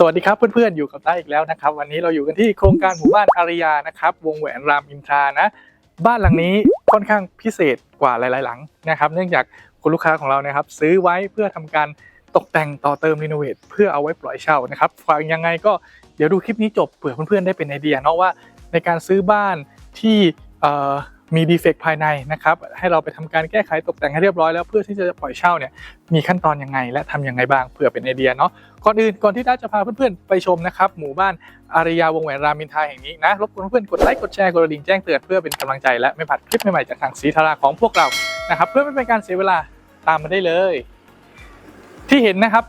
สวัสดีครับเพื่อนๆ อยู่กับต้าอีกแล้วนะครับ วันนี้เราอยู่กันที่โครงการหมู่บ้านอารยานะครับ วงแหวนรามอินทรานะ บ้านหลังนี้ค่อนข้างพิเศษกว่าหลาย ๆ หลังนะครับ เนื่องจากคุณลูกค้าของเรานะครับ ซื้อไว้เพื่อทำการตกแต่งต่อเติมรีโนเวทเพื่อเอาไว้ปล่อยเช่านะครับฟังยังไงก็เดี๋ยวดูคลิปนี้จบเผื่อเพื่อนๆได้เป็นไอเดียเนาะว่าในการซื้อบ้านที่ มีดีเฟกต์ภายในนะครับให้เราไปทำการแก้ไขตกแต่งให้เรียบร้อยแล้วเพื่อที่จะปล่อยเช่าเนี่ยมีขั้นตอนยังไง และทำยังไงบ้างเผื่อเป็นไอเดียเนาะก่อนอื่นก่อนที่ด้าจะพาเพื่อนๆไปชมนะครับหมู่บ้านอารยาวงแหวนรามินทาแห่งนี้นะรบกวนเพื่อนๆกดไลค์กดแชร์กดกระดิ่งแจ้งเตือนเพื่อเป็นกำลังใจและไม่พลาดคลิปใหม่ๆจากทางสีธาราของพวกเรานะครับเพื่อไม่เป็นการเสียเวลาตามมาได้เลย ที่เห็นนะครับ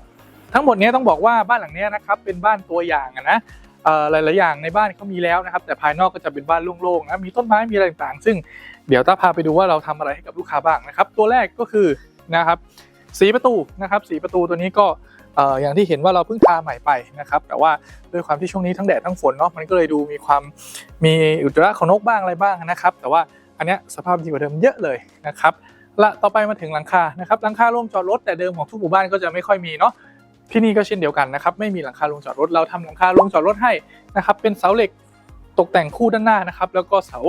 ทั้งหมดนี้ต้องบอกว่าบ้านหลังนี้นะครับเป็นบ้านตัวอย่างนะ หลาย ๆ อย่างในบ้านเขามีแล้วนะครับ แต่ภายนอกก็จะเป็นบ้านโล่ง ๆ นะ มีต้นไม้ มีอะไรต่าง ๆ ซึ่งเดี๋ยวต้าพาไปดูว่าเราทำอะไรให้กับลูกค้าบ้างนะครับ ตัวแรกก็คือนะครับ สีประตูนะครับ สีประตูตัวนี้ก็อย่างที่เห็นว่าเราเพิ่งทาใหม่ไปนะครับ แต่ว่าด้วยความที่ช่วงนี้ทั้งแดดทั้งฝนเนาะ มันก็เลยดูมีความมีอุจจาระของนกบ้างอะไรบ้างนะครับ แต่ว่าอันเนี้ยสภาพดีกว่าเดิมเยอะเลยนะครับละต่อไปมาถึงหลังคานะครับหลังคาโล่งจอดรถแต่เดิมของทุกหมู่บ้านก็จะไม่ค่อยมีเนาะ ที่นี่ก็เช่นเดียวกันนะครับไม่มีหลังคาโรงจอดรถเราทำหลังคาโรงจอดรถให้นะครับเป็นเสาเหล็กตกแต่งคู่ด้านหน้านะครับแล้วก็เสา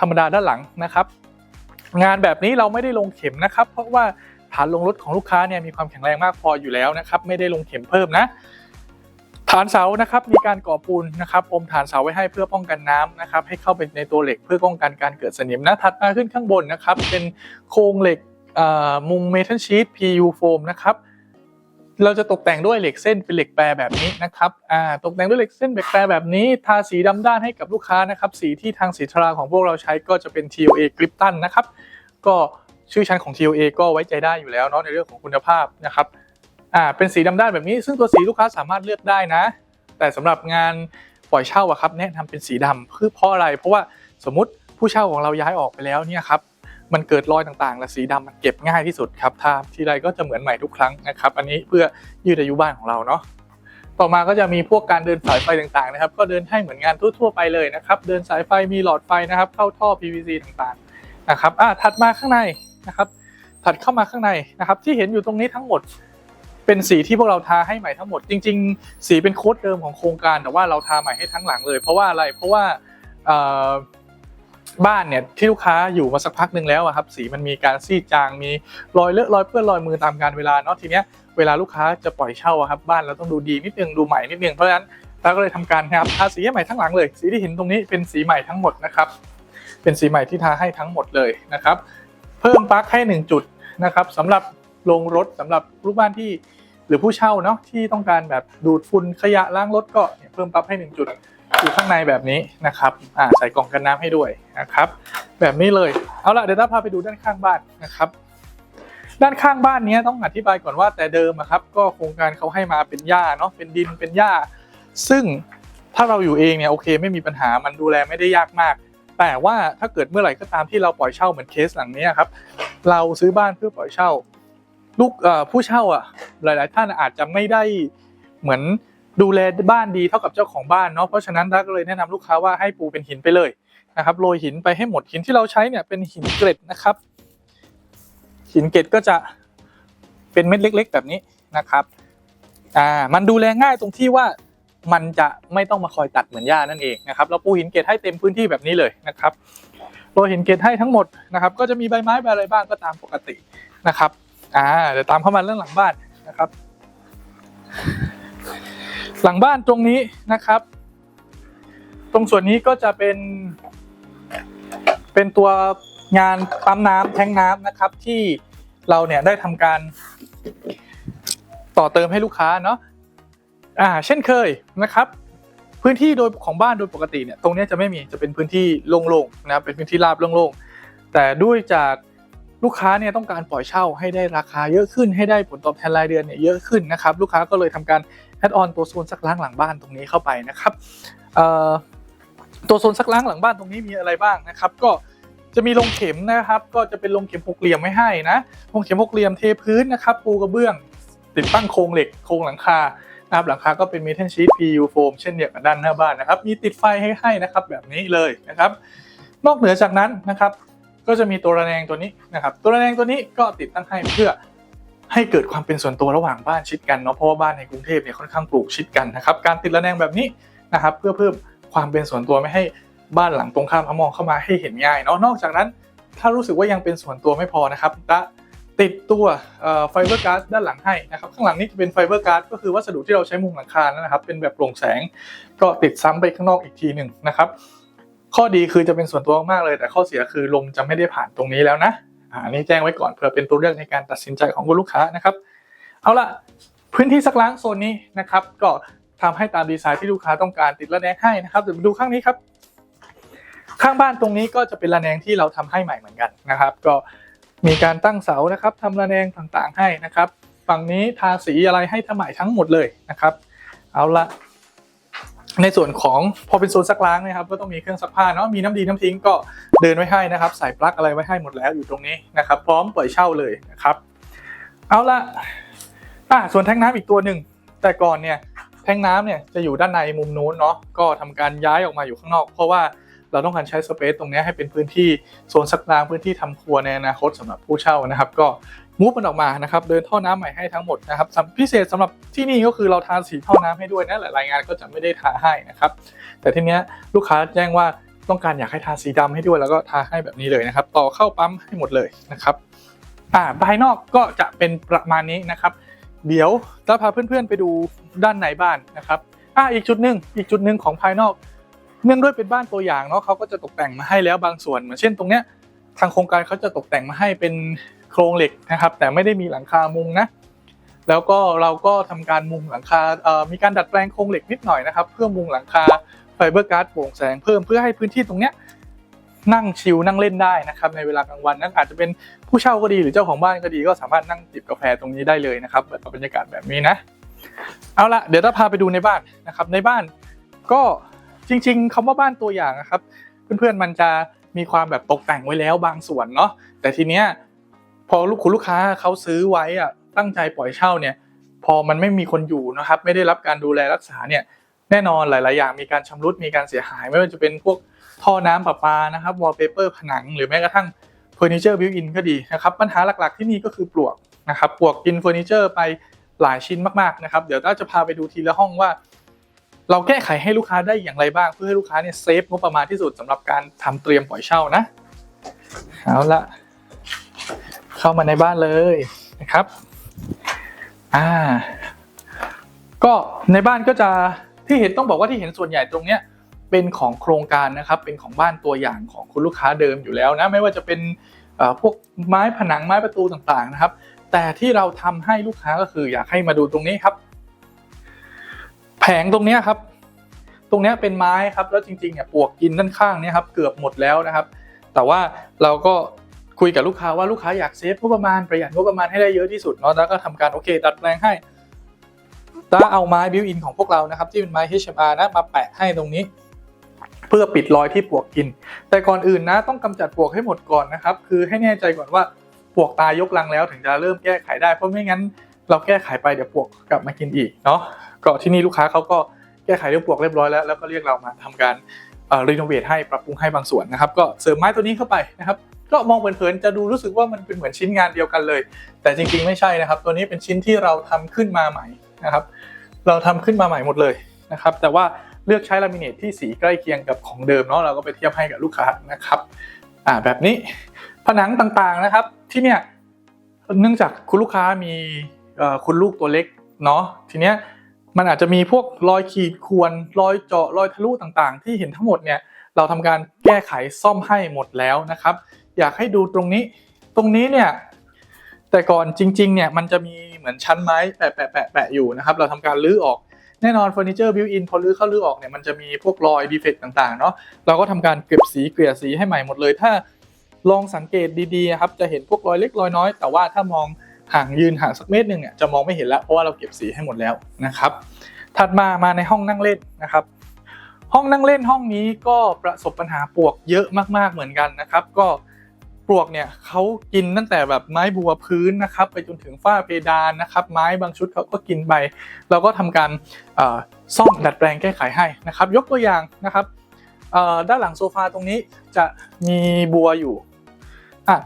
ธรรมดาด้านหลังนะครับงานแบบนี้เราไม่ได้ลงเข็มนะครับ เพราะว่าฐานลงรถของลูกค้าเนี่ยมีความแข็งแรงมากพออยู่แล้วนะครับ ไม่ได้ลงเข็มเพิ่มนะฐานเสานะครับมีการก่อปูนนะครับอมฐานเสาไว้ให้เพื่อป้องกันน้ำนะครับให้เข้าไปในตัวเหล็กเพื่อป้องกันการเกิดสนิมนะถัดมาขึ้นข้างบนนะครับเป็นโครงเหล็กมุงเมทัลชีต PU โฟมนะครับ เราจะตกแต่งด้วยเหล็กเส้นเป็นเหล็กแปรแบบนี้นะครับอ่าตกแต่งด้วยเหล็กเส้นเหล็กแปรแบบนี้ ทาสีดำด้านให้กับลูกค้านะครับ สีที่ทางสีทราของพวกเราใช้ก็จะเป็น TOA กริปตันนะครับ ก็ชื่อชั้นของ TOA ก็ไว้ใจได้อยู่แล้วเนาะในเรื่องของคุณภาพนะครับอ่าเป็นสีดำด้านแบบนี้ ซึ่งตัวสีลูกค้าสามารถเลือกได้นะ แต่สำหรับงานปล่อยเช่าอะครับแนะนำเป็นสีดำเพื่อเพราะอะไร เพราะว่าสมมติผู้เช่าของเราย้ายออกไปแล้วเนี่ยครับ มันเกิดรอยต่างๆ และสีดำมันเก็บง่ายที่สุดครับทาทีไรก็จะเหมือนใหม่ทุกครั้งนะครับ อันนี้เพื่อยืดอายุบ้านของเราเนาะต่อมาก็จะมีพวกการเดินสายไฟต่างๆนะครับ ก็เดินให้เหมือนงานทั่วๆไปเลยนะครับ เดินสายไฟมีหลอดไฟนะครับ เข้าท่อ PVC ต่างๆนะครับอ่าถัดมาข้างในนะครับ ถัดเข้ามาข้างในนะครับ ที่เห็นอยู่ตรงนี้ทั้งหมด เป็นสีที่พวกเราทาให้ใหม่ทั้งหมด จริง ๆ สีเป็นโค้ดเดิมของโครงการ แต่ว่าเราทาใหม่ให้ทั้งหลังเลย เพราะว่าอะไรเพราะว่า บ้านเนี่ยที่ลูกค้าอยู่มาสักพักหนึ่งแล้วอะครับสีมันมีการซีดจางมีรอยเลอะรอยเปื้อนรอยมือตามการเวลาเนาะทีเนี้ยเวลาลูกค้าจะปล่อยเช่าอะครับบ้านเราต้องดูดีนิดนึงดูใหม่นิดนึงเพราะฉะนั้นเราก็เลยทำการนะครับทาสีใหม่ทั้งหลังเลย สีที่เห็นตรงนี้เป็นสีใหม่ทั้งหมดนะครับ เป็นสีใหม่ที่ทาให้ทั้งหมดเลยนะครับ เพิ่มปลั๊กให้หนึ่งจุดนะครับสำหรับลงรถสำหรับลูกบ้านที่หรือผู้เช่าเนาะที่ต้องการแบบดูดฝุ่นขยะล้างรถก็เพิ่มปลั๊กให้หนึ่งจุด อยู่ข้างในแบบนี้นะครับอ่าใส่กล่องกันน้ำให้ด้วยนะครับ แบบนี้เลยเอาละเดี๋ยวเราพาไปดูด้านข้างบ้านนะครับ ด้านข้างบ้านนี้ต้องอธิบายก่อนว่าแต่เดิมอะครับ ก็โครงการเขาให้มาเป็นหญ้าเนาะเป็นดินเป็นหญ้า ซึ่งถ้าเราอยู่เองเนี่ยโอเคไม่มีปัญหามันดูแลไม่ได้ยากมาก แต่ว่าถ้าเกิดเมื่อไหร่ก็ตามที่เราปล่อยเช่าเหมือนเคสหลังนี้ครับเราซื้อบ้านเพื่อปล่อยเช่าลูกผู้เช่าอะหลาย ๆ ท่านอาจจะไม่ได้เหมือน ดูแลบ้านดีเท่ากับเจ้าของบ้านเนาะเพราะฉะนั้นราก็เลยแนะนำลูกค้าว่าให้ปูเป็นหินไปเลยนะครับโรยหินไปให้หมดหินที่เราใช้เนี่ยเป็นหินเกล็ดนะครับ หินเกล็ดก็จะเป็นเม็ดเล็ก ๆ แบบนี้นะครับอ่ามันดูแลง่ายตรงที่ว่ามันจะไม่ต้องมาคอยตัดเหมือนหญ้านั่นเองนะครับเราปูหินเกล็ดให้เต็มพื้นที่แบบนี้เลยนะครับโรยหินเกล็ดให้ทั้งหมดนะครับ ก็จะมีใบไม้ใบอะไรบ้างก็ตามปกตินะครับอ่าเดี๋ยวตามเข้ามาเรื่องหลังบ้านนะครับ หลังบ้านตรงนี้นะครับ ตรงส่วนนี้ก็จะเป็น เป็นตัวงานปั๊มน้ำแทงน้ำนะครับ ที่เราเนี่ยได้ทำการ ต่อเติมให้ลูกค้าเนาะอ่า เช่นเคยนะครับ พื้นที่โดยของบ้านโดยปกติเนี่ยตรงนี้จะไม่มีจะเป็นพื้นที่โล่งๆนะครับเป็นพื้นที่ราบโล่งๆแต่ด้วยจากลูกค้าเนี่ยต้องการปล่อยเช่าให้ได้ราคาเยอะขึ้นให้ได้ผลตอบแทนรายเดือนเนี่ยเยอะขึ้นนะครับ ลูกค้าก็เลยทำการ ดออนตัวโซนซักล้างหลังบ้านตรงนี้เข้าไปนะครับตัวโซนซักล้างหลังบ้านตรงนี้มีอะไรบ้างนะครับ ก็จะมีลงเข็มนะครับ ก็จะเป็นลงเข็มหกเหลี่ยมไว้ให้นะลงเข็มหกเหลี่ยมเทพื้นนะครับ ปูกระเบื้อง ติดตั้งโครงเหล็กโครงหลังคานะครับหลังคาก็เป็นเมทัลชีต PU โฟมเช่นเดียวกับด้านหน้าบ้านนะครับ มีติดไฟให้ให้นะครับ แบบนี้เลยนะครับ นอกเหนือจากนั้นนะครับ ก็จะมีตัวระแนงตัวนี้นะครับ ตัวระแนงตัวนี้ก็ติดตั้งให้เพื่อ ให้เกิดความเป็นส่วนตัวระหว่างบ้านชิดกันเนาะเพราะว่าบ้านในกรุงเทพเนี่ยค่อนข้างปลูกชิดกันนะครับการติดระแนงแบบนี้นะครับเพื่อเพิ่มความเป็นส่วนตัวไม่ให้บ้านหลังตรงข้ามมองเข้ามาให้เห็นง่ายเนาะนอกจากนั้น ถ้ารู้สึกว่ายังเป็นส่วนตัวไม่พอนะครับจะติดตัวไฟเบอร์การ์ดด้านหลังให้นะครับข้างหลังนี่จะเป็นไฟเบอร์การ์ดก็คือวัสดุที่เราใช้มุงหลังคานะครับ เป็นแบบโปร่งแสงก็ติดซ้ำไปข้างนอกอีกทีหนึ่งนะครับ ข้อดีคือจะเป็นส่วนตัวมากเลย แต่ข้อเสียคือลมจะไม่ได้ผ่านตรงนี้แล้วนะ อันนี้แจ้งไว้ก่อนเพื่อเป็นตัวเลือกในการตัดสินใจของคุณลูกค้านะครับ เอาละพื้นที่ซักล้างโซนนี้นะครับ ก็ทำให้ตามดีไซน์ที่ลูกค้าต้องการติดระแนงให้นะครับเดี๋ยวดูข้างนี้ครับ ข้างบ้านตรงนี้ก็จะเป็นระแนงที่เราทำให้ใหม่เหมือนกันนะครับ ก็มีการตั้งเสานะครับทำระแนงต่างๆให้นะครับ ฝั่งนี้ทาสีอะไรให้ทำใหม่ทั้งหมดเลยนะครับ เอาละ ในส่วนของพอเป็นโซนซักล้างนะครับก็ต้องมีเครื่องซักผ้าเนาะมีน้ำดีน้ำทิ้งก็เดินไว้ให้นะครับใส่ปลั๊กอะไรไว้ให้หมดแล้วอยู่ตรงนี้นะครับ พร้อมปล่อยเช่าเลยนะครับ เอาละอ่าส่วนแทงน้ำอีกตัวหนึ่งแต่ก่อนเนี่ยแทงน้ำเนี่ยจะอยู่ด้านในมุมนู้นเนาะก็ทำการย้ายออกมาอยู่ข้างนอก เพราะว่าเราต้องการใช้สเปซตรงนี้ให้เป็นพื้นที่โซนซักล้างพื้นที่ทำครัวในอนาคตสำหรับผู้เช่านะครับ ก็ มูฟมันออกมานะครับเดินท่อน้ำใหม่ให้ทั้งหมดนะครับพิเศษสำหรับที่นี่ก็คือเราทาสีท่อน้ำให้ด้วยนะหลายงานก็จะไม่ได้ทาให้นะครับแต่ทีเนี้ยลูกค้าแจ้งว่าต้องการอยากให้ทาสีดำให้ด้วยแล้วก็ทาให้แบบนี้เลยนะครับ ต่อเข้าปั๊มให้หมดเลยนะครับอ่าภายนอกก็จะเป็นประมาณนี้นะครับ เดี๋ยวจะพาเพื่อนๆไปดูด้านในบ้านนะครับอ่าอีกจุดหนึ่งอีกจุดหนึ่งของภายนอก เนื่องด้วยเป็นบ้านตัวอย่างเนาะเขาก็จะตกแต่งมาให้แล้วบางส่วนเหมือนเช่นตรงเนี้ยทางโครงการเขาจะตกแต่งมาให้เป็น โครงเหล็กนะครับ แต่ไม่ได้มีหลังคามุงนะแล้วก็เราก็ทำการมุงหลังคามีการดัดแปลงโครงเหล็กนิดหน่อยนะครับ เพื่อมุงหลังคาไฟเบอร์การ์ดโปร่งแสงเพิ่มเพื่อให้พื้นที่ตรงเนี้ยนั่งชิลนั่งเล่นได้นะครับในเวลากลางวันนั่นอาจจะเป็นผู้เช่าก็ดีหรือเจ้าของบ้านก็ดี ก็สามารถนั่งจิบกาแฟตรงนี้ได้เลยนะครับแบบบรรยากาศแบบนี้นะเอาละเดี๋ยวเราพาไปดูในบ้านนะครับ ในบ้านก็จริง ๆคำว่าบ้านตัวอย่างนะครับ เพื่อนๆมันจะมีความแบบตกแต่งไว้แล้วบางส่วนเนาะแต่ทีเนี้ย พอลูกคุณลูกค้าเขาซื้อไว้อะตั้งใจปล่อยเช่าเนี่ยพอมันไม่มีคนอยู่นะครับ ไม่ได้รับการดูแลรักษาเนี่ยแน่นอนหลาย ๆ อย่างมีการชำรุดมีการเสียหาย ไม่ว่าจะเป็นพวกท่อน้ำประปานะครับวอลเปเปอร์ผนัง หรือแม้กระทั่งเฟอร์นิเจอร์บิวอินก็ดีนะครับปัญหาหลัก ๆ ที่นี่ก็คือปลวกนะครับปลวกกินเฟอร์นิเจอร์ไปหลายชิ้นมาก ๆ นะครับ เดี๋ยวเราจะพาไปดูทีละห้องว่า เราแก้ไขให้ลูกค้าได้อย่างไรบ้าง เพื่อให้ลูกค้าเนี่ยเซฟงบประมาณที่สุดสำหรับการทำเตรียมปล่อยเช่านะเอาละ เข้ามาในบ้านเลยนะครับอ่าก็ในบ้านก็จะที่เห็นต้องบอกว่าที่เห็นส่วนใหญ่ตรงเนี้ยเป็นของโครงการนะครับ เป็นของบ้านตัวอย่างของคุณลูกค้าเดิมอยู่แล้วนะไม่ว่าจะเป็นอ่อพวกไม้ผนังไม้ประตูต่างๆนะครับ แต่ที่เราทำให้ลูกค้าก็คืออยากให้มาดูตรงนี้ครับ แผงตรงเนี้ยครับ ตรงเนี้ยเป็นไม้ครับแล้วจริงๆเนี่ยปลวกกินด้านข้างเนี่ยครับเกือบหมดแล้วนะครับ แต่ว่าเราก็ คุยกับลูกค้าว่าลูกค้าอยากเซฟงบประมาณประหยัดงบประมาณให้ได้เยอะที่สุดเนาะแล้วก็ทำการโอเค ดัดแปลงให้ถ้าเอาไม้บิวอินของพวกเรานะครับที่เป็นไม้ HMR นะมาแปะให้ตรงนี้ เพื่อปิดรอยที่ปลวกกิน แต่ก่อนอื่นนะ ต้องกำจัดปลวกให้หมดก่อนนะครับ คือให้แน่ใจก่อนว่าปลวกตายยกรังแล้วถึงจะเริ่มแก้ไขได้เพราะไม่งั้นเราแก้ไขไปเดี๋ยวปลวกกลับมากินอีกเนาะก็ที่นี่ลูกค้าเขาก็แก้ไขเรื่องปลวกเรียบร้อยแล้วแล้วก็เรียกเรามาทำการรีโนเวทให้ปรับปรุงให้บางส่วนนะครับ ก็เสริมไม้ตัวนี้เข้าไปนะครับ ก็มองเผินๆจะดูรู้สึกว่ามันเป็นเหมือนชิ้นงานเดียวกันเลย แต่จริงๆไม่ใช่นะครับ ตัวนี้เป็นชิ้นที่เราทำขึ้นมาใหม่นะครับ เราทำขึ้นมาใหม่หมดเลยนะครับ แต่ว่าเลือกใช้ลามิเนตที่สีใกล้เคียงกับของเดิมเนาะเราก็ไปเทียบให้กับลูกค้านะครับอ่าแบบนี้ผนังต่างๆนะครับที่เนี่ยเนื่องจากคุณลูกค้ามีคุณลูกตัวเล็กเนาะทีเนี้ยมันอาจจะมีพวกรอยขีดข่วนรอยเจาะรอยทะลุต่างๆ ที่เห็นทั้งหมดเนี่ยเราทำการแก้ไขซ่อมให้หมดแล้วนะครับ อยากให้ดูตรงนี้ ตรงนี้เนี่ย แต่ก่อนจริง ๆ เนี่ยมันจะมีเหมือนชั้นไม้แปะแปะแปะแปะอยู่นะครับ เราทำการรื้อออกแน่นอนเฟอร์นิเจอร์บิวอินพอรื้อเข้ารื้อออกเนี่ยมันจะมีพวกรอยดีเฟกต่างๆเนาะเราก็ทำการเก็บสีเกลี่ยสีให้ใหม่หมดเลย ถ้าลองสังเกตดีๆครับจะเห็นพวกรอยเล็กรอยน้อย แต่ว่าถ้ามองห่างยืนห่างสักเมตรหนึ่งเนี่ยจะมองไม่เห็นแล้วเพราะว่าเราเก็บสีให้หมดแล้วนะครับ ถัดมามาในห้องนั่งเล่นนะครับ ห้องนั่งเล่นห้องนี้ก็ประสบปัญหาปวกเยอะมากๆเหมือนกันนะครับ ก็ ปลวกเนี่ยเขากินตั้งแต่แบบไม้บัวพื้นนะครับ ไปจนถึงฝ้าเพดานนะครับ ไม้บางชุดเขาก็กินไป เราก็ทำการซ่อมดัดแปลงแก้ไขให้นะครับ ยกตัวอย่างนะครับด้านหลังโซฟาตรงนี้จะมีบัวอยู่อะ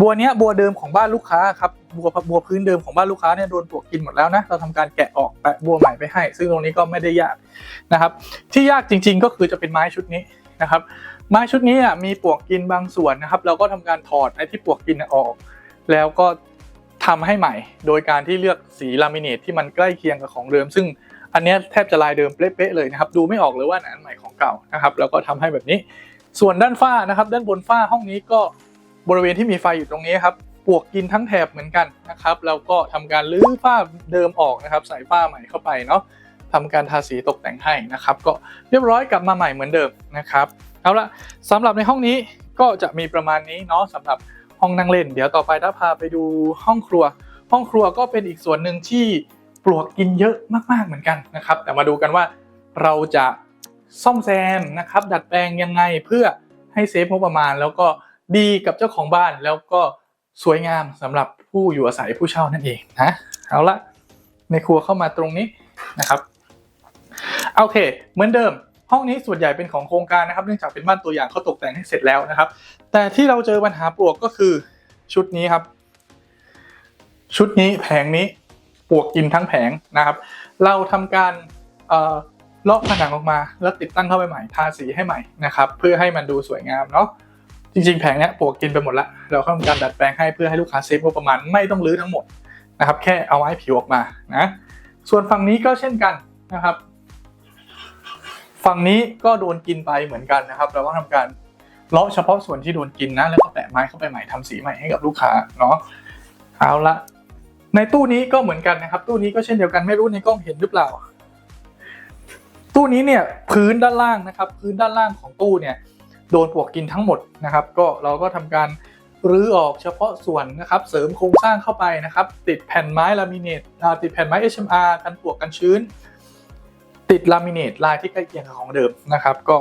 บัวเนี้ยบัวเดิมของบ้านลูกค้าครับบัวบัวพื้นเดิมของบ้านลูกค้าเนี่ยโดนปลวกกินหมดแล้วนะเราทำการแกะออกแปะบัวใหม่ไปให้ ซึ่งตรงนี้ก็ไม่ได้ยากนะครับ ที่ยากจริง ๆ ก็คือจะเป็นไม้ชุดนี้ นะครับ ไม้ชุดนี้มีปลวกกินบางส่วนนะครับ เราก็ทำการถอดไอ้ที่ปลวกกินออก แล้วก็ทำให้ใหม่ โดยการที่เลือกสีลามิเนตที่มันใกล้เคียงกับของเดิม ซึ่งอันนี้แทบจะลายเดิมเป๊ะเลยนะครับ ดูไม่ออกเลยว่าอันใหม่ของเก่านะครับ แล้วก็ทำให้แบบนี้ ส่วนด้านฝ้านะครับ ด้านบนฝ้าห้องนี้ก็บริเวณที่มีไฟอยู่ตรงนี้ครับปลวกกินทั้งแถบเหมือนกันนะครับแล้วก็ทำการรื้อฝ้าเดิมออกนะครับ ใส่ฝ้าใหม่เข้าไปเนาะ ทำการทาสีตกแต่งให้นะครับ ก็เรียบร้อยกลับมาใหม่เหมือนเดิมนะครับเอาละสำหรับในห้องนี้ก็จะมีประมาณนี้เนาะสำหรับห้องนั่งเล่น เดี๋ยวต่อไปถ้าพาไปดูห้องครัว ห้องครัวก็เป็นอีกส่วนหนึ่งที่ปลวกกินเยอะมากๆเหมือนกันนะครับ แต่มาดูกันว่าเราจะซ่อมแซมนะครับ ดัดแปลงยังไงเพื่อให้เซฟงบประมาณ แล้วก็ดีกับเจ้าของบ้านแล้วก็สวยงามสำหรับผู้อยู่อาศัยผู้เช่านั่นเองนะเอาละในครัวเข้ามาตรงนี้นะครับ โอเค เหมือนเดิม ห้องนี้ส่วนใหญ่เป็นของโครงการนะครับ เนื่องจากเป็นบ้านตัวอย่างเขาตกแต่งให้เสร็จแล้วนะครับ แต่ที่เราเจอปัญหาปลวกก็คือชุดนี้ครับ ชุดนี้แผงนี้ปลวกกินทั้งแผงนะครับ เราทำการเลอกผนังออกมาแล้วติดตั้งเข้าไปใหม่ทาสีให้ใหม่นะครับ เพื่อให้มันดูสวยงามเนาะจริงๆแผงเนี้ยปลวกกินไปหมดละเราก็ทำการดัดแปลงให้เพื่อให้ลูกค้าเซฟงบประมาณไม่ต้องรื้อทั้งหมดนะครับ แค่เอาไว้ผิวออกมานะส่วนฝั่งนี้ก็เช่นกันนะครับ ฝั่งนี้ก็โดนกินไปเหมือนกันนะครับ เราก็ทำการเลาะเฉพาะส่วนที่โดนกินนะแล้วก็แปะไม้เข้าไปใหม่ทำสีใหม่ให้กับลูกค้าเนาะเอาละในตู้นี้ก็เหมือนกันนะครับ ตู้นี้ก็เช่นเดียวกันไม่รู้ในกล้องเห็นหรือเปล่า ตู้นี้เนี่ยพื้นด้านล่างนะครับ พื้นด้านล่างของตู้เนี่ยโดนปลวกกินทั้งหมดนะครับ ก็เราก็ทำการรื้อออกเฉพาะส่วนนะครับ เสริมโครงสร้างเข้าไปนะครับ ติดแผ่นไม้ลามิเนตติดแผ่นไม้ HMR กันปลวกกันชื้น ติดลามิเนตลายที่ใกล้เคียงกับของเดิมนะครับ ก็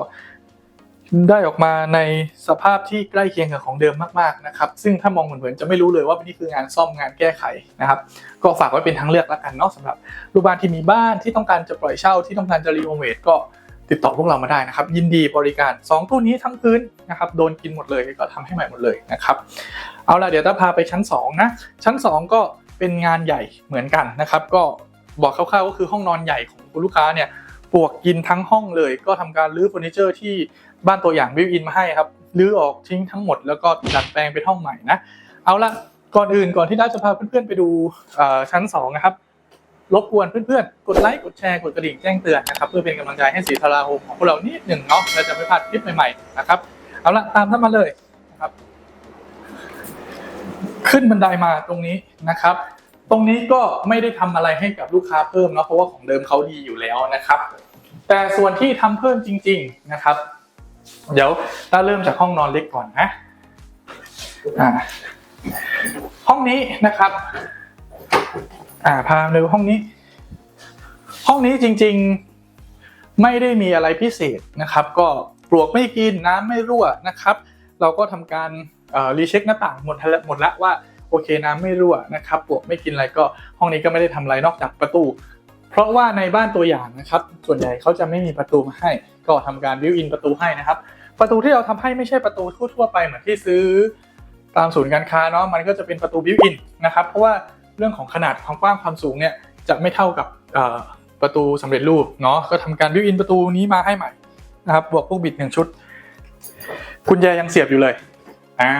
ได้ออกมาในสภาพที่ใกล้เคียงกับของเดิมมากๆนะครับ ซึ่งถ้ามองเหมือนๆจะไม่รู้เลยว่านี่คืองานซ่อมงานแก้ไขนะครับ ก็ฝากไว้เป็นทางเลือกแล้วกันเนาะสำหรับลูกบ้านที่มีบ้านที่ต้องการจะปล่อยเช่าที่ต้องการจะรีโนเวทก็ติดต่อพวกเรามาได้นะครับ ยินดีบริการ 2 ตู้นี้ทั้งพื้นนะครับโดนกินหมดเลยก็ทำให้ใหม่หมดเลยนะครับ เอาล่ะเดี๋ยวจะพาไปชั้น2นะชั้น 2 ก็เป็นงานใหญ่เหมือนกันนะครับ ก็บอกคร่าวๆก็คือห้องนอนใหญ่ของคุณลูกค้าเนี่ย ปลวกกินทั้งห้องเลย ก็ทำการรื้อเฟอร์นิเจอร์ที่บ้านตัวอย่างบิวอินมาให้ครับรื้อออกทิ้งทั้งหมดแล้วก็ดัดแปลงเป็นห้องใหม่นะ เอาละก่อนอื่นก่อนที่ด้าจะพาเพื่อนๆไปดูชั้นสองนะครับรบกวนเพื่อนๆ กดไลค์กดแชร์กดกระดิ่งแจ้งเตือนนะครับเพื่อเป็นกำลังใจให้สีทาราโฮมของพวกเรานิดหนึ่งเนาะและจะไม่พลาดคลิปใหม่ๆนะครับเอาละตามท่านมาเลยนะครับ ขึ้นบันไดมาตรงนี้นะครับ ตรงนี้ก็ไม่ได้ทำอะไรให้กับลูกค้าเพิ่มเนาะเพราะว่าของเดิมเขาดีอยู่แล้วนะครับ แต่ส่วนที่ทำเพิ่มจริง ๆนะครับ เดี๋ยวต้าเริ่มจากห้องนอนเล็กก่อนนะห้องนี้นะครับ อ่าพามาดูห้องนี้ ห้องนี้จริง ๆไม่ได้มีอะไรพิเศษนะครับ ก็ปลวกไม่กินน้ำไม่รั่วนะครับ เราก็ทำการรีเช็คหน้าต่างหมดแล้วหมดล้วว่าโอเคน้ำไม่รั่วนะครับปลวกไม่กินอะไรก็ห้องนี้ก็ไม่ได้ทำอะไรนอกจากประตู เพราะว่าในบ้านตัวอย่างนะครับ ส่วนใหญ่เขาจะไม่มีประตูมาให้ ก็ทำการวิวอินประตูให้นะครับ ประตูที่เราทำให้ไม่ใช่ประตูทั่วๆไปเหมือนที่ซื้อตามศูนย์การค้าเนาะมันก็จะเป็นประตูบิวอินนะครับ เพราะว่าเรื่องของขนาดความกว้างความสูงเนี่ยจะไม่เท่ากับประตูสำเร็จรูปเนาะก็ทำการบิวอินประตูนี้มาให้ใหม่นะครับบวกพวกบิดหนึ่งชุดกุญแจยังเสียบอยู่เลยอ่า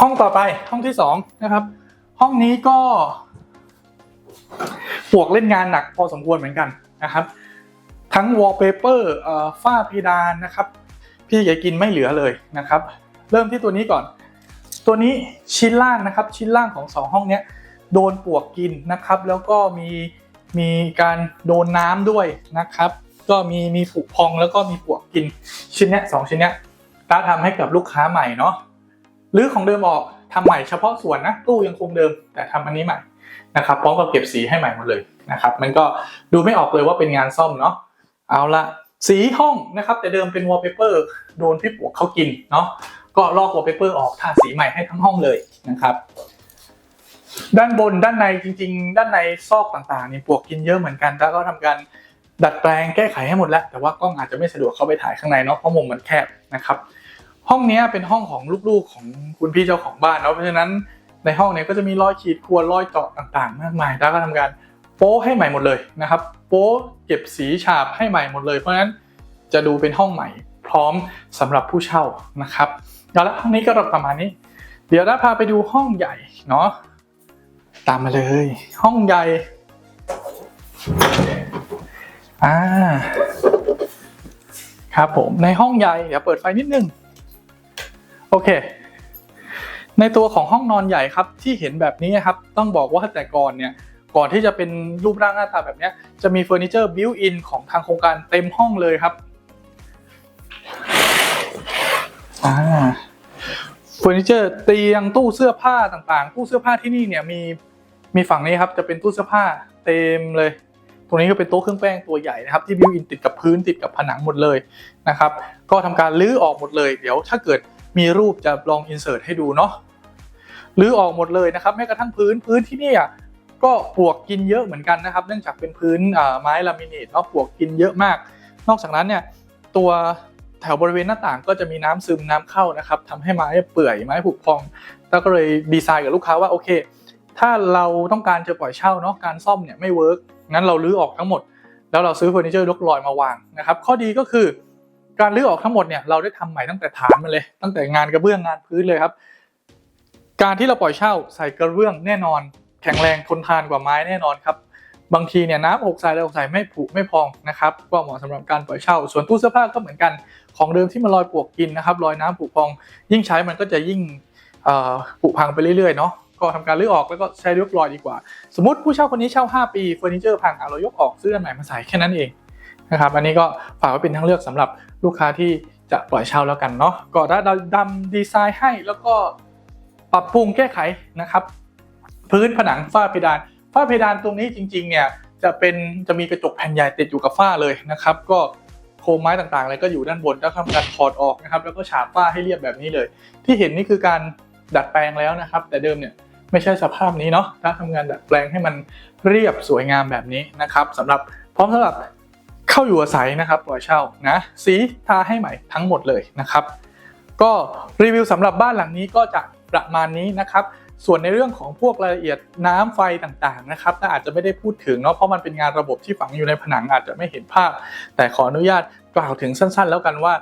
ห้องต่อไปห้องที่สองนะครับห้องนี้ก็ ปวกเล่นงานหนักพอสมควรเหมือนกันนะครับ ทั้งวอลเปเปอร์ฝ้าเพดานนะครับ พี่ใหญ่กินไม่เหลือเลยนะครับ เริ่มที่ตัวนี้ก่อน ตัวนี้ชิ้นล่างนะครับ ชิ้นล่างของสองห้องเนี้ยโดนปวกกินนะครับ แล้วก็มีมีการโดนน้ำด้วยนะครับ ก็มีมีผุพองแล้วก็มีปวกกินชิ้นเนี้ยสองชิ้นเนี้ยตาทำให้กับลูกค้าใหม่เนาะหรือของเดิมออกทำใหม่เฉพาะส่วนนะตู้ยังคงเดิม แต่ทำอันนี้ใหม่ นะครับพร้อมกับเก็บสีให้ใหม่หมดเลยนะครับมันก็ดูไม่ออกเลยว่าเป็นงานซ่อมเนาะเอาละสีห้องนะครับ แต่เดิมเป็นวอลเปเปอร์โดนพี่ปวกเขากินเนาะก็ลอกวอลเปเปอร์ออกทาสีใหม่ให้ทั้งห้องเลยนะครับด้านบนด้านในจริง ๆ ด้านในซอกต่างๆนี่ปวกกินเยอะเหมือนกัน แล้วก็ทำการดัดแปลงแก้ไขให้หมดแล้ว แต่ว่ากล้องอาจจะไม่สะดวกเข้าไปถ่ายข้างในเนาะเพราะมุมมันแคบนะครับ ห้องนี้เป็นห้องของลูกๆของคุณพี่เจ้าของบ้านเนาะเพราะฉะนั้น ในห้องเนี้ยก็จะมีรอยขีดข่วนรอยเจาะต่างๆ มากมายแล้วก็ทำการโป๊ให้ใหม่หมดเลยนะครับ โป๊เก็บสีฉาบให้ใหม่หมดเลย เพราะฉะนั้นจะดูเป็นห้องใหม่พร้อมสำหรับผู้เช่านะครับเอาละห้องนี้ก็ประมาณนี้ เดี๋ยวด้าพาไปดูห้องใหญ่เนาะตามมาเลย ห้องใหญ่อ่าครับผมในห้องใหญ่เดี๋ยวเปิดไฟนิดนึง โอเค ในตัวของห้องนอนใหญ่ครับที่เห็นแบบนี้ครับต้องบอกว่าแต่ก่อนเนี่ยก่อนที่จะเป็นรูปร่างหน้าตาแบบนี้จะมีเฟอร์นิเจอร์บิวอินของทางโครงการเต็มห้องเลยครับเฟอร์นิเจอร์เตียงตู้เสื้อผ้าต่างๆ ตู้เสื้อผ้าที่นี่เนี่ยมีมีฝั่งนี้ครับจะเป็นตู้เสื้อผ้าเต็มเลย ตรงนี้ก็เป็นโต๊ะเครื่องแป้งตัวใหญ่นะครับที่บิวอินติดกับพื้นติดกับผนังหมดเลยนะครับ ก็ทำการลื้อออกหมดเลย เดี๋ยวถ้าเกิดมีรูปจะลองอินเสิร์ตให้ดูเนาะ ลื้อออกหมดเลยนะครับแม้กระทั่งพื้นพื้นที่นี่อะก็ปลวกกินเยอะเหมือนกันนะครับ เนื่องจากเป็นพื้นไม้ลามิเนตเนาะปลวกกินเยอะมาก นอกจากนั้นเนี่ยตัวแถวบริเวณหน้าต่างก็จะมีน้ำซึมน้ำเข้านะครับทำให้ไม้เปื่อยไม้ผุพองแล้วก็เลยดีไซน์กับลูกค้าว่าโอเค ถ้าเราต้องการจะปล่อยเช่าเนาะการซ่อมเนี่ยไม่เวิร์กงั้นเราลื้อออกทั้งหมด แล้วเราซื้อเฟอร์นิเจอร์ยกลอยมาวางนะครับ ข้อดีก็คือการรื้อออกทั้งหมดเนี่ยเราได้ทำใหม่ตั้งแต่ฐานมันเลย ตั้งแต่งานกระเบื้องงานพื้นเลยครับ การที่เราปล่อยเช่าใส่กระเบื้องแน่นอน แข็งแรงทนทานกว่าไม้แน่นอนครับบางทีเนี่ยน้ำอกใส่แล้วอกใส่ไม่ผุไม่พองนะครับก็เหมาะสำหรับการปล่อยเช่า ส่วนตู้เสื้อผ้าก็เหมือนกันของเดิมที่มันลอยปลวกกินนะครับลอยน้ำผุพอง ยิ่งใช้มันก็จะยิ่งอ่อผุพังไปเรื่อยๆเนาะก็ทำการรื้อออกแล้วก็ใช้ยกลอยดีกว่า สมมติผู้เช่าคนนี้เช่า 5 ปีเฟอร์นิเจอร์พังเรายกออกซื้ออันใหม่มาใส่แค่นั้นเองนะครับอันนี้ก็ฝากไว้เป็นทางเลือกสำหรับลูกค้าที่จะปล่อยเช่าแล้วกันเนาะก็ได้ดำดีไซน์ให้แล้วก็ ปรับปรุงแก้ไขนะครับ พื้นผนังฝ้าเพดานฝ้าเพดานตรงนี้จริงๆเนี่ยจะเป็นจะมีกระจกแผ่นใหญ่ติดอยู่กับฝ้าเลยนะครับ ก็โครงไม้ต่างๆอะไรก็อยู่ด้านบนแล้วทำการถอดออกนะครับ แล้วก็ฉาบฝ้าให้เรียบแบบนี้เลย ที่เห็นนี่คือการดัดแปลงแล้วนะครับ แต่เดิมเนี่ยไม่ใช่สภาพนี้เนาะถ้าทำงานดัดแปลงให้มันเรียบสวยงามแบบนี้นะครับสำหรับพร้อมสำหรับเข้าอยู่อาศัยนะครับปล่อยเช่านะสีทาให้ใหม่ทั้งหมดเลยนะครับ ก็รีวิวสำหรับบ้านหลังนี้ก็จะ ประมาณนี้นะครับส่วนในเรื่องของพวกรายละเอียดน้ำไฟต่างๆนะครับน่าอาจจะไม่ได้พูดถึงเนาะเพราะมันเป็นงานระบบที่ฝังอยู่ในผนังอาจจะไม่เห็นภาพ แต่ขออนุญาตกล่าวถึงสั้น ๆ แล้วกันว่า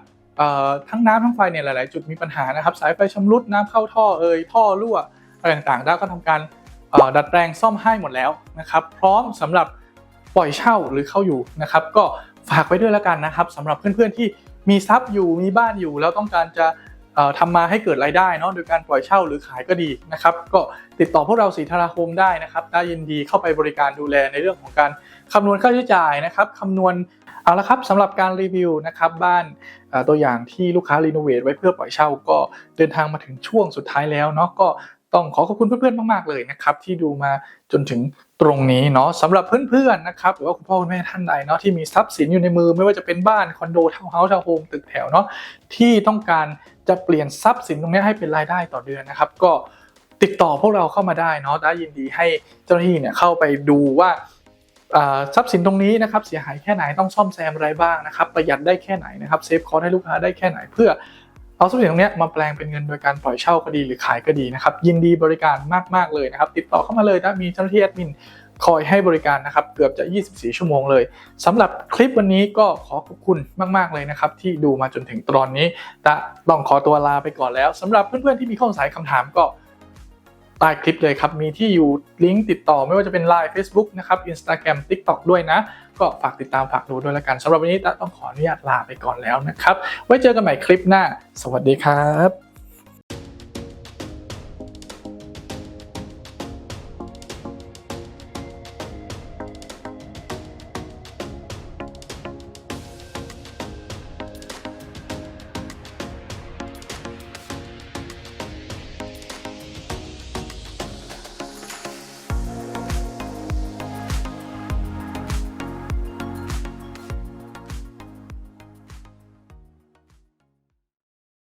ทั้งน้ำทั้งไฟเนี่ยหลาย ๆ จุดมีปัญหานะครับ สายไฟชำรุดน้ำเข้าท่อเอ่ยท่อรั่วอะไรต่างๆด้ก็ทำการดัดแปลงซ่อมให้หมดแล้วนะครับ พร้อมสำหรับปล่อยเช่าหรือเข้าอยู่นะครับ ก็ฝากไว้ด้วยแล้วกันนะครับสำหรับเพื่อนๆที่มีทรัพย์อยู่มีบ้านอยู่แล้วต้องการจะ ทำมาให้เกิดรายได้เนาะโดยการปล่อยเช่าหรือขายก็ดีนะครับ ก็ติดต่อพวกเราสีธาราคมได้นะครับได้ยินดีเข้าไปบริการดูแลในเรื่องของการคำนวณค่าใช้จ่ายนะครับคำนวณเอาละครับสำหรับการรีวิวนะครับบ้านตัวอย่างที่ลูกค้ารีโนเวทไว้เพื่อปล่อยเช่าก็เดินทางมาถึงช่วงสุดท้ายแล้วเนาะก็ต้องขอขอบคุณเพื่อนๆมากๆเลยนะครับที่ดูมาจนถึง ตรงนี้เนาะสำหรับเพื่อนๆนะครับหรือว่าคุณพ่อคุณแม่ท่านใดเนาะที่มีทรัพย์สินอยู่ในมือ ไม่ว่าจะเป็นบ้านคอนโดทาวน์เฮาส์ทาวน์โฮมตึกแถวเนาะที่ต้องการจะเปลี่ยนทรัพย์สินตรงนี้ให้เป็นรายได้ต่อเดือนนะครับ ก็ติดต่อพวกเราเข้ามาได้เนาะได้ยินดีให้เจ้าหน้าที่เนี่ยเข้าไปดูว่าอ่าทรัพย์สินตรงนี้นะครับเสียหายแค่ไหนต้องซ่อมแซมอะไรบ้างนะครับประหยัดได้แค่ไหนนะครับเซฟคอร์ให้ลูกค้าได้แค่ไหนเพื่อ เอาทรัพย์สินตรงนี้มาแปลงเป็นเงินโดยการปล่อยเช่าก็ดีหรือขายก็ดีนะครับ ยินดีบริการมากๆเลยนะครับ ติดต่อเข้ามาเลยนะมีเจ้าหน้าที่แอดมินคอยให้บริการนะครับเกือบจะ 24 ชั่วโมงเลยสำหรับคลิปวันนี้ก็ขอขอบคุณมาก ๆ เลยนะครับ ที่ดูมาจนถึงตอนนี้แต่ต้องขอตัวลาไปก่อนแล้วสำหรับเพื่อน ๆ ที่มีข้อสงสัยคำถามก็ ใต้คลิปเลยครับ มีที่อยู่ลิงก์ติดต่อไม่ว่าจะเป็น Line Facebook นะครับ Instagram TikTok ด้วยนะ ก็ฝากติดตามฝากดูด้วยแล้วกันสำหรับวันนี้ตะต้องขออนุญาตลาไปก่อนแล้วนะครับ ไว้เจอกันใหม่คลิปหน้า สวัสดีครับ